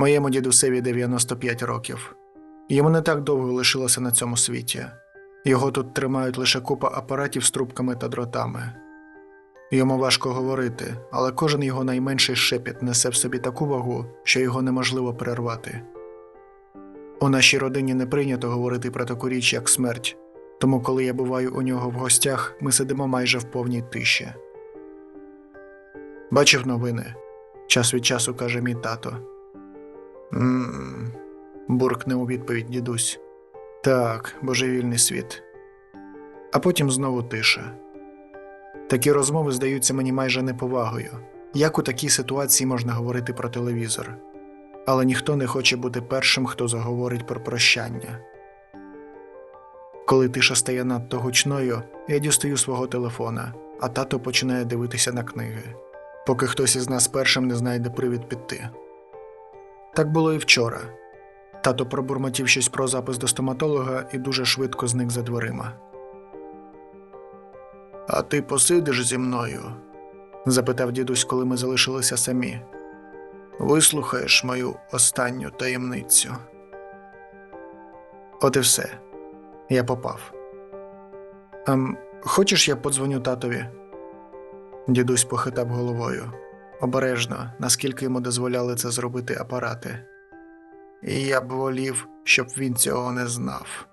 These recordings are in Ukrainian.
Моєму дідусеві 95 років. Йому не так довго лишилося на цьому світі. Його тут тримають лише купа апаратів з трубками та дротами. Йому важко говорити, але кожен його найменший шепіт несе в собі таку вагу, що його неможливо перервати. У нашій родині не прийнято говорити про таку річ, як смерть, тому коли я буваю у нього в гостях, ми сидимо майже в повній тиші. Бачив новини. Час від часу каже мій тато. Мм. буркне у відповідь дідусь. Так, божевільний світ. А потім знову тиша. Такі розмови здаються мені майже неповагою. Як у такій ситуації можна говорити про телевізор? Але ніхто не хоче бути першим, хто заговорить про прощання. Коли тиша стає надто гучною, я дістаю свого телефона, а тато починає дивитися на книги, поки хтось із нас першим не знайде привід піти. Так було і вчора. Тато пробурмотів щось про запис до стоматолога і дуже швидко зник за дверима. А ти посидиш зі мною? запитав дідусь, коли ми залишилися самі. Вислухаєш мою останню таємницю. От і все. Я попав. Ем, хочеш, я подзвоню татові? Дідусь похитав головою. Обережно, наскільки йому дозволяли це зробити апарати. І я б волів, щоб він цього не знав.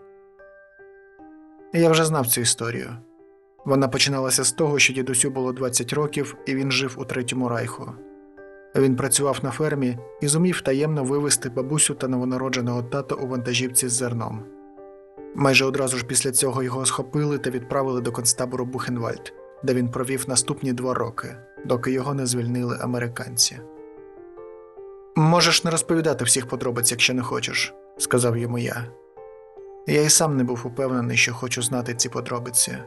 Я вже знав цю історію. Вона починалася з того, що дідусю було 20 років, і він жив у третьому райху. Він працював на фермі і зумів таємно вивезти бабусю та новонародженого тата у вантажівці з зерном. Майже одразу ж після цього його схопили та відправили до концтабору Бухенвальд, де він провів наступні два роки, доки його не звільнили американці. Можеш не розповідати всіх подробиць, якщо не хочеш, сказав йому я. Я й сам не був упевнений, що хочу знати ці подробиці,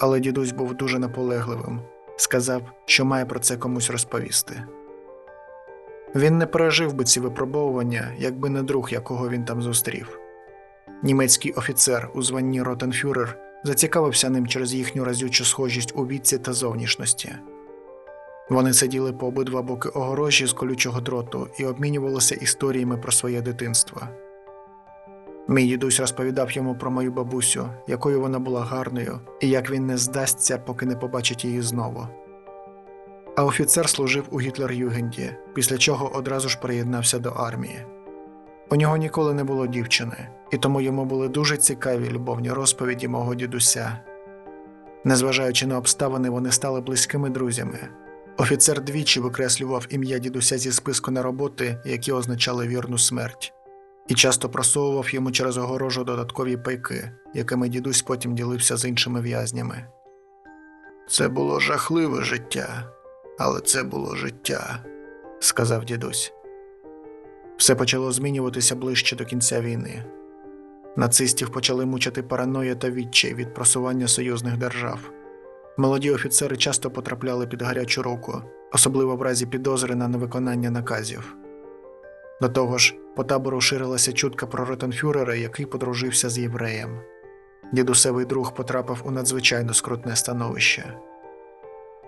але дідусь був дуже наполегливим, сказав, що має про це комусь розповісти. Він не пережив би ці випробовування, якби не друг, якого він там зустрів. Німецький офіцер у званні Ротенфюрер зацікавився ним через їхню разючу схожість у віці та зовнішності. Вони сиділи по обидва боки огорожі з колючого дроту і обмінювалися історіями про своє дитинство. Мій дідусь розповідав йому про мою бабусю, якою вона була гарною, і як він не здасться, поки не побачить її знову. А офіцер служив у Гітлер-Югенді, після чого одразу ж приєднався до армії. У нього ніколи не було дівчини, і тому йому були дуже цікаві любовні розповіді мого дідуся. Незважаючи на обставини, вони стали близькими друзями. Офіцер двічі викреслював ім'я дідуся зі списку на роботи, які означали вірну смерть, і часто просовував йому через огорожу додаткові пайки, якими дідусь потім ділився з іншими в'язнями. Це було жахливе життя, але це було життя, сказав дідусь. Все почало змінюватися ближче до кінця війни. Нацистів почали мучити параноя та відчай від просування союзних держав. Молоді офіцери часто потрапляли під гарячу руку, особливо в разі підозри на невиконання наказів. До того ж, по табору ширилася чутка про ротенфюрера, який подружився з євреєм. Дідусевий друг потрапив у надзвичайно скрутне становище.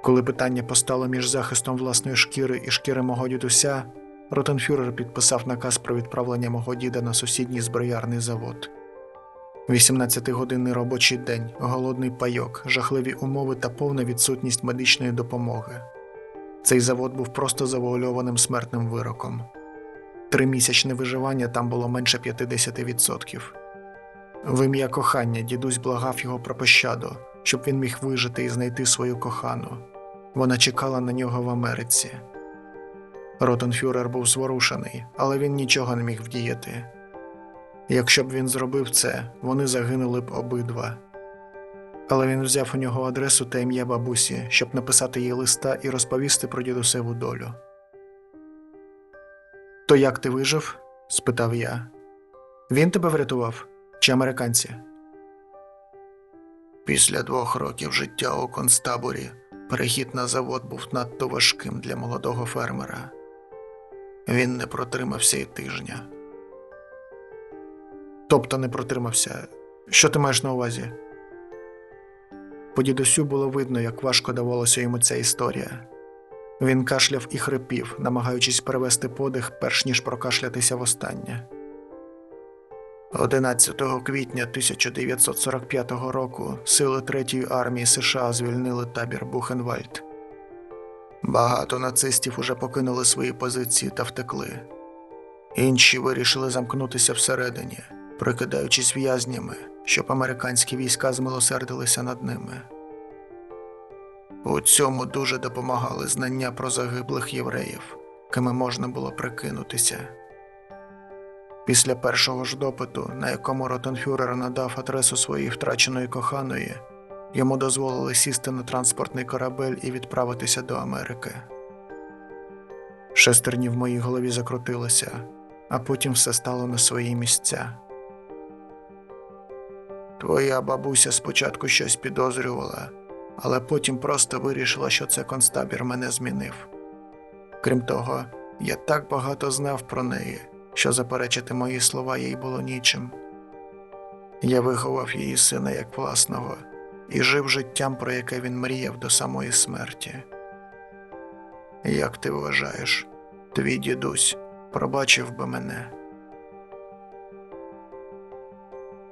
Коли питання постало між захистом власної шкіри і шкіри мого дідуся, Ротенфюрер підписав наказ про відправлення мого діда на сусідній зброярний завод. 18-годинний робочий день, голодний пайок, жахливі умови та повна відсутність медичної допомоги. Цей завод був просто завуальованим смертним вироком. Тримісячне виживання там було менше 50%. В ім'я кохання дідусь благав його про пощаду, щоб він міг вижити і знайти свою кохану. Вона чекала на нього в Америці. Ротенфюрер був зворушений, але він нічого не міг вдіяти. Якщо б він зробив це, вони загинули б обидва. Але він взяв у нього адресу та ім'я бабусі, щоб написати їй листа і розповісти про дідусеву долю. То як ти вижив? спитав я. Він тебе врятував чи американці? Після двох років життя у концтаборі перехід на завод був надто важким для молодого фермера. Він не протримався і тижня. Тобто не протримався. Що ти маєш на увазі? По дідусю було видно, як важко давалося йому ця історія. Він кашляв і хрипів, намагаючись перевести подих, перш ніж прокашлятися востаннє. 11 квітня 1945 року сили Третьої армії США звільнили табір Бухенвальд. Багато нацистів уже покинули свої позиції та втекли. Інші вирішили замкнутися всередині, прикидаючись в'язнями, щоб американські війська змилосердилися над ними. У цьому дуже допомагали знання про загиблих євреїв, кими можна було прикинутися. Після першого ж допиту, на якому Ротенфюрер надав адресу своєї втраченої коханої, йому дозволили сісти на транспортний корабель і відправитися до Америки. Шестерні в моїй голові закрутилися, а потім все стало на свої місця. Твоя бабуся спочатку щось підозрювала, але потім просто вирішила, що це концтабір мене змінив. Крім того, я так багато знав про неї, що заперечити мої слова їй було нічим. Я виховав її сина як власного і жив життям, про яке він мріяв до самої смерті. Як ти вважаєш, твій дідусь пробачив би мене?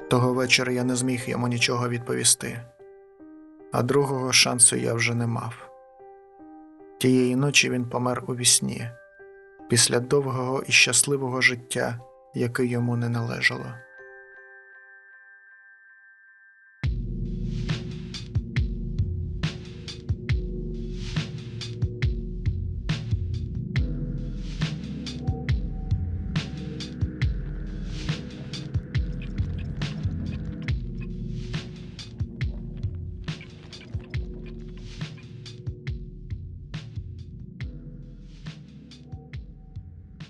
Того вечора я не зміг йому нічого відповісти, а другого шансу я вже не мав. Тієї ночі він помер у вісні, після довгого і щасливого життя, яке йому не належало.